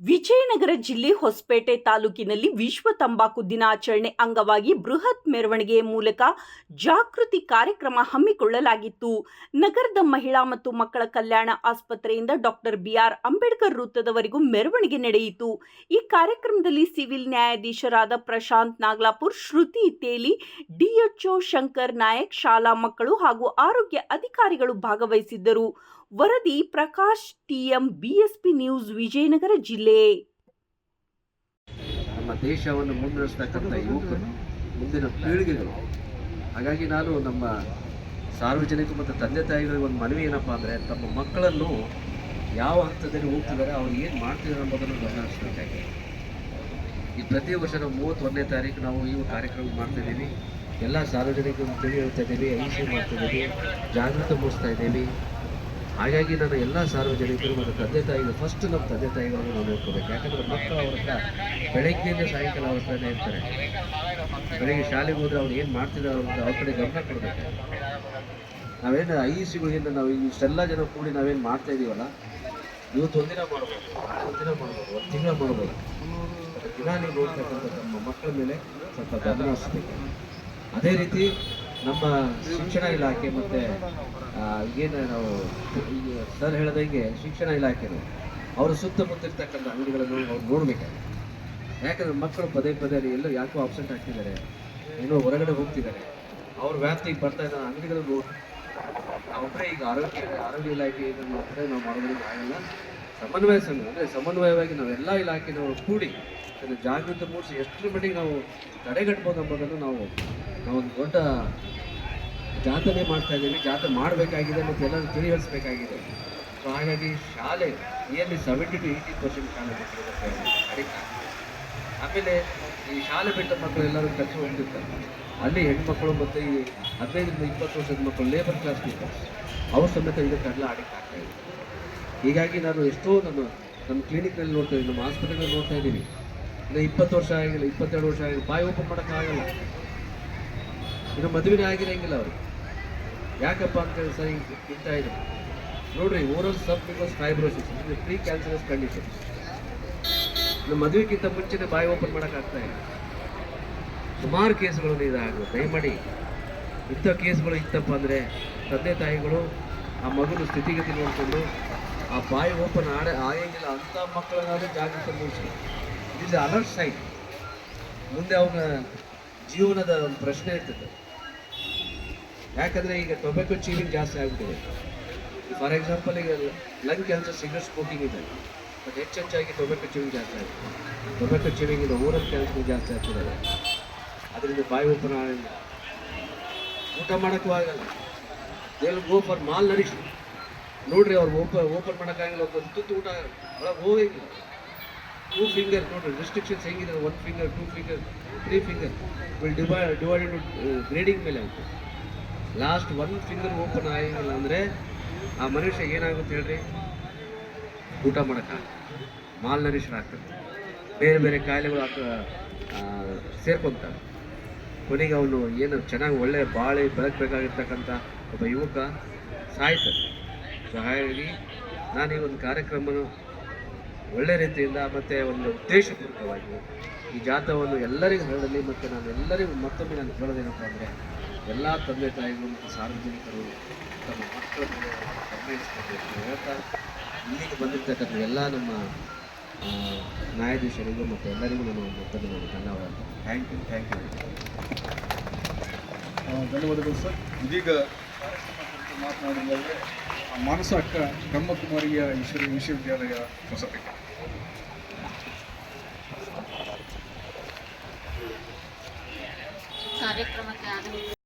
ವಿಜಯನಗರ ಜಿಲ್ಲೆ ಹೊಸಪೇಟೆ ತಾಲೂಕಿನಲ್ಲಿ ವಿಶ್ವ ತಂಬಾಕು ದಿನಾಚರಣೆ ಅಂಗವಾಗಿ ಬೃಹತ್ ಮೆರವಣಿಗೆಯ ಮೂಲಕ ಜಾಗೃತಿ ಕಾರ್ಯಕ್ರಮ ಹಮ್ಮಿಕೊಳ್ಳಲಾಗಿತ್ತು. ನಗರದ ಮಹಿಳಾ ಮತ್ತು ಮಕ್ಕಳ ಕಲ್ಯಾಣ ಆಸ್ಪತ್ರೆಯಿಂದ ಡಾಕ್ಟರ್ ಬಿಆರ್ ಅಂಬೇಡ್ಕರ್ ವೃತ್ತದವರೆಗೂ ಮೆರವಣಿಗೆ ನಡೆಯಿತು. ಈ ಕಾರ್ಯಕ್ರಮದಲ್ಲಿ ಸಿವಿಲ್ ನ್ಯಾಯಾಧೀಶರಾದ ಪ್ರಶಾಂತ್ ನಾಗ್ಲಾಪುರ್, ಶ್ರುತಿ ತೇಲಿ, ಡಿಎಚ್ಒ ಶಂಕರ್ ನಾಯಕ್, ಶಾಲಾ ಮಕ್ಕಳು ಹಾಗೂ ಆರೋಗ್ಯ ಅಧಿಕಾರಿಗಳು ಭಾಗವಹಿಸಿದ್ದರು. ವರದಿ Prakash TM BSP news Vijayanagara ಜಿಲ್ಲೆ. ನಮ್ಮ ದೇಶವನ್ನು ಮುನ್ನಡೆಸ್ತಕ್ಕಂಥ ಯುವಕರು ಮುಂದಿನ ಪೀಳಿಗೆಗಳು. ಹಾಗಾಗಿ ನಾನು ನಮ್ಮ ಸಾರ್ವಜನಿಕ ಮತ್ತು ತಂದೆ ತಾಯಿಗಳಿಗೆ ಒಂದು ಮನವಿ ಏನಪ್ಪ ಅಂದರೆ, ತಮ್ಮ ಮಕ್ಕಳನ್ನು ಯಾವ ಹಂತದಲ್ಲಿ ಹೋಗ್ತಿದ್ದಾರೆ, ಅವ್ರು ಏನು ಮಾಡ್ತಿದ್ದಾರೆ ಅನ್ನೋದನ್ನು ಗಮನಿಸಬೇಕಾಗಿದೆ ಈ ಪ್ರತಿ ವರ್ಷ ನಾವು ಮೂವತ್ತೊಂದನೇ ತಾರೀಕು ನಾವು ಈ ಕಾರ್ಯಕ್ರಮ ಮಾಡ್ತಿದ್ದೀವಿ. ಎಲ್ಲ ಸಾರ್ವಜನಿಕರು ತಿಳಿ ಹೇಳ್ತಾ ಇದ್ದೀವಿ, ಐ ಸಿ ಮಾಡ್ತಿದ್ದೀವಿ ಜಾಗೃತಿ ಮೂಡಿಸ್ತಾ ಇದ್ದೀವಿ. ಹಾಗಾಗಿ ನಾನು ಎಲ್ಲ ಸಾರ್ವಜನಿಕರು ಮತ್ತು ತಂದೆ ತಾಯಿಗಳು ಫಸ್ಟ್ ನಮ್ಮ ತಂದೆ ತಾಯಿಗಳನ್ನು ನಾವು ನೋಡ್ಕೋಬೇಕು. ಯಾಕಂದ್ರೆ ಮಕ್ಕಳು ಅವ್ರ ಹತ್ರ ಬೆಳಗ್ಗೆಯಿಂದ ಸಾಯಂಕಾಲ ಅವ್ರ ಇರ್ತಾರೆ. ಬೆಳಗ್ಗೆ ಶಾಲೆಗೆ ಹೋದ್ರೆ ಅವ್ರು ಏನು ಮಾಡ್ತಿದ್ದಾರೆ ಅವ್ರ ಅವ್ರ ಕಡೆ ಗಮನ ಕೊಡಬೇಕು. ನಾವೇನು ಐ ಸಿಗಳಿಂದ ನಾವು ಇಷ್ಟೆಲ್ಲ ಜನ ಕೂಡಿ ನಾವೇನು ಮಾಡ್ತಾ ಇದೀವಲ್ಲ, ಇವತ್ತು ಒಂದಿನ ಮಾಡ್ಬೋದು. ಒಂದಿನ ಮಾಡ್ಬೋದು. ಒಂದು ತಿಂಗಳ ಮಾಡ್ಬೋದು. ದಿನ ನೀವು ನೋಡ್ತಕ್ಕಂಥ ನಮ್ಮ ಮಕ್ಕಳ ಮೇಲೆ ಸ್ವಲ್ಪ ಗಮನ ಹರಿಸ್ಬೇಕು. ಅದೇ ರೀತಿ ನಮ್ಮ ಶಿಕ್ಷಣ ಇಲಾಖೆ ಮತ್ತು ಏನು ನಾವು ಸರ್ ಹೇಳ್ದಂಗೆ ಶಿಕ್ಷಣ ಇಲಾಖೆನು ಅವರ ಸುತ್ತಮುತ್ತ ಇರ್ತಕ್ಕಂಥ ಅಂಗಡಿಗಳನ್ನು ಅವ್ರು ನೋಡ್ಬೇಕಾಗುತ್ತೆ. ಯಾಕಂದ್ರೆ ಮಕ್ಕಳು ಪದೇ ಪದೇ ಎಲ್ಲೋ ಯಾಕೋ ಆಬ್ಸೆಂಟ್ ಆಗ್ತಿದ್ದಾರೆ, ಏನೋ ಹೊರಗಡೆ ಹೋಗ್ತಿದ್ದಾರೆ. ಅವ್ರ ವ್ಯಾಪ್ತಿಗೆ ಬರ್ತಾ ಇದ್ದ ಅಂಗಡಿಗಳನ್ನು ನೋಡಿ ಈಗ ಆರೋಗ್ಯ ಆರೋಗ್ಯ ಇಲಾಖೆ ಒಬ್ಬರೇ ನಾವು ಮಾಡೋದ್ರಿಂದ ಆಗಲ್ಲ. ಸಮನ್ವಯ ಸಂಘ, ಅಂದರೆ ಸಮನ್ವಯವಾಗಿ ನಾವೆಲ್ಲ ಇಲಾಖೆನವರು ಕೂಡಿ ಅದನ್ನು ಜಾಗೃತಿ ಮೂಡಿಸಿ ಎಷ್ಟರ ಮಟ್ಟಿಗೆ ನಾವು ತಡೆಗಟ್ಬೋದು ಅನ್ನೋದನ್ನು ನಾವು ನಾವು ಒಂದು ದೊಡ್ಡ ಜಾತನೆ ಮಾಡ್ತಾ ಇದ್ದೀವಿ. ಜಾತ್ರೆ ಮಾಡಬೇಕಾಗಿದೆ ಮತ್ತು ಎಲ್ಲರೂ ತಿಳಿಯಲ್ಸ್ಬೇಕಾಗಿದೆ ಸೊ ಹಾಗಾಗಿ ಶಾಲೆ nearly seventy to eighty percent ಶಾಲೆ ಅಡಿಕ್ಟ್ ಆಮೇಲೆ ಈ ಶಾಲೆ ಬಿಟ್ಟ ಮಕ್ಕಳು ಎಲ್ಲರೂ ಕೆಲಸ ಹೋಗ್ತಿರ್ತಾರೆ. ಅಲ್ಲಿ ಹೆಣ್ಮಕ್ಳು ಮತ್ತು ಈ ಹದಿನೈದರಿಂದ ಇಪ್ಪತ್ತು ವರ್ಷದ ಮಕ್ಕಳು ಲೇಬರ್ ಕ್ಲಾಸ್ ಪೀಪಲ್ಸ್ ಅವ್ರ ಸಮೇತ ಇದಕ್ಕೆಲ್ಲ ಅಡಿಕ್ಟ್ ಆಗ್ತಾ ಇದೆ. ಹೀಗಾಗಿ ನಾನು ಎಷ್ಟೋ ನಮ್ಮ ನಮ್ಮ ಕ್ಲಿನಿಕ್ನಲ್ಲಿ ನೋಡ್ತಾ ಇದ್ದೀವಿ ನಮ್ಮ ಆಸ್ಪತ್ರೆಗಳಲ್ಲಿ ನೋಡ್ತಾ ಇದ್ದೀವಿ ಇನ್ನು ಇಪ್ಪತ್ತು ವರ್ಷ ಆಗಿಲ್ಲ, ಇಪ್ಪತ್ತೆರಡು ವರ್ಷ ಆಗಿಲ್ಲ, ಬಾಯಿ ಓಪನ್ ಮಾಡೋಕ್ಕಾಗಲ್ಲ. ಇನ್ನು ಮದುವೆನೇ ಆಗಿರಂಗಿಲ್ಲ ಅವರು. ಯಾಕಪ್ಪ ಅಂತೇಳಿ ಸರ್ ಹಿಂಗೆ ಇದು. ಇದೆ ನೋಡ್ರಿ ಓರಲ್ ಸಬ್ ಬಿಕಾಸ್ ಫೈಬ್ರೋಸಿಸ್ ಇದು ಪ್ರೀ ಕ್ಯಾನ್ಸರಸ್ ಕಂಡೀಷನ್ ನಮ್ಮ ಮದುವೆಗಿಂತ ಮುಂಚೆನೇ ಬಾಯಿ ಓಪನ್ ಮಾಡೋಕ್ಕಾಗ್ತಾ ಇಲ್ಲ. ಸುಮಾರು ಕೇಸ್ಗಳು ಇದಾಗುತ್ತೆ ದಯಮಾಡಿ. ಇಂಥ ಕೇಸ್ಗಳು ಇತ್ತಪ್ಪ ಅಂದರೆ ತಂದೆ ತಾಯಿಗಳು ಆ ಮಗನ ಸ್ಥಿತಿಗತಿ ನೋಡಿಕೊಂಡು ಆ ಬಾಯಿ ಓಪನ್ ಆಡ, ಆಗಂಗಿಲ್ಲ, ಅಂಥ ಮಕ್ಕಳನ್ನಾದ್ರೂ ಜಾಗೃತಿ ಮೂಡಿಸಿ ಇಟ್ ಇಸ್ ಅಲರ್ಟ್ ಸೈನ್ ಮುಂದೆ ಅವನ ಜೀವನದ ಒಂದು ಪ್ರಶ್ನೆ ಇರ್ತದೆ. ಯಾಕಂದರೆ ಈಗ ಟೊಬ್ಯಾಕೊ ಚೀವಿಂಗ್ ಜಾಸ್ತಿ ಆಗ್ಬಿಟ್ಟಿದೆ. ಫಾರ್ ಎಕ್ಸಾಂಪಲ್ ಈಗ ಲಂಗ್ ಕ್ಯಾನ್ಸರ್ ಸಿಗರೆಟ್ ಸ್ಮೋಕಿಂಗ್ ಇದೆ. ಬಟ್ ಹೆಚ್ಚೆಚ್ಚಾಗಿ ಟೊಬ್ಯಾಕೊ ಚೀವಿಂಗ್ ಜಾಸ್ತಿ ಆಗ್ತದೆ ಟೊಬ್ಯಾಕೊ ಚೀವಿಂಗ್ ಇದೆ ಓರಲ್ ಕ್ಯಾನ್ಸರ್ ಜಾಸ್ತಿ ಆಗ್ತದೆ ಅದರಿಂದ ಬಾಯಿ ಓಪನ್ ಆಗಲ್ಲ ಊಟ ಮಾಡೋಕ್ಕೂ ಆಗಲ್ಲ. ಎಲ್ಲಿ ಗೋ ಫಾರ್ ಮಾಲ್ ನರಿಶ್ ನೋಡ್ರಿ ಅವ್ರು ಓಪನ್ ಓಪನ್ ಮಾಡೋಕ್ಕಾಗಲ್ಲ. ಒಂದು ತುತ್ತು ಊಟ ಒಳಗೆ ಹೋಗಿಲ್ಲ ಟೂ ಫಿಂಗರ್ ನೋಡ್ರಿ ರಿಸ್ಟ್ರಿಕ್ಷನ್ಸ್ ಹೆಂಗಿದೆ? One finger two finger three finger will divide divided grading ಮೇಲೆ ಆಗುತ್ತೆ ಲಾಸ್ಟ್ ಒಂದು ಫಿಂಗರ್ ಓಪನ್ ಆಗಿಲ್ಲ ಅಂದರೆ ಆ ಮನುಷ್ಯ ಏನಾಗುತ್ತೆ ಹೇಳ್ರಿ? ಊಟ ಮಾಡೋಕ್ಕಾಗಲ್ಲ ಮಾಲ್ ನರಿಶರ್ ಆಗ್ತದೆ ಬೇರೆ ಬೇರೆ ಕಾಯಿಲೆಗಳು ಆಕ ಸೇರ್ಕೊತಾರೆ. ಕೊನೆಗೆ ಅವನು ಏನು ಚೆನ್ನಾಗಿ ಒಳ್ಳೆ ಬಾಳಿ ಬೆಳಕಬೇಕಾಗಿರ್ತಕ್ಕಂಥ ಒಬ್ಬ ಯುವಕ ಸಾಯ್ತಾನೆ. ಸೊ ಹಾಗಾಗಿ ನಾನು ಒಂದು ಕಾರ್ಯಕ್ರಮನ ಒಳ್ಳೆ ರೀತಿಯಿಂದ ಮತ್ತು ಒಂದು ಉದ್ದೇಶಪೂರ್ವಕವಾಗಿ ಈ ಜಾಥವನ್ನು ಎಲ್ಲರಿಗೂ ಹೇಳಲಿ ಮತ್ತು ನಾನು ಎಲ್ಲರಿಗೂ ಮತ್ತೊಮ್ಮೆ ನಾನು ಹೇಳೋದೇನಪ್ಪ ಅಂದರೆ ಎಲ್ಲ ತಂದೆ ತಾಯಿಗಳು ಮತ್ತು ಸಾರ್ವಜನಿಕರು ತಮ್ಮ ಮಕ್ಕಳ ಮೇಲೆ ಗಮನ ಇರಿಸ್ಕೊಳ್ಬೇಕು ಹೇಳ್ತಾ ಇಲ್ಲಿಗೆ ಬಂದಿರ್ತಕ್ಕಂಥ ಎಲ್ಲ ನಮ್ಮ ನ್ಯಾಯಾಧೀಶರಿಗೂ ಮತ್ತು ಎಲ್ಲರಿಗೂ ನಾನು ಮತ್ತೊಂದು ನಾನು ಧನ್ಯವಾದ. ಥ್ಯಾಂಕ್ ಯು ಥ್ಯಾಂಕ್ ಯು ಧನ್ಯವಾದಗಳು ಸರ್. ಇದೀಗ ಮಾತನಾಡಿದ್ರೆ ಮಾನಸ ಅಕ್ಕ ಬ್ರಹ್ಮಕುಮಾರಿಯ ವಿಶ್ವ ವಿಶ್ವವಿದ್ಯಾಲಯ ಹೊಸಪೇಟೆ. ಕಾರ್ಯಕ್ರಮಕ್ಕೆ ಆಗಮಿಸಿ.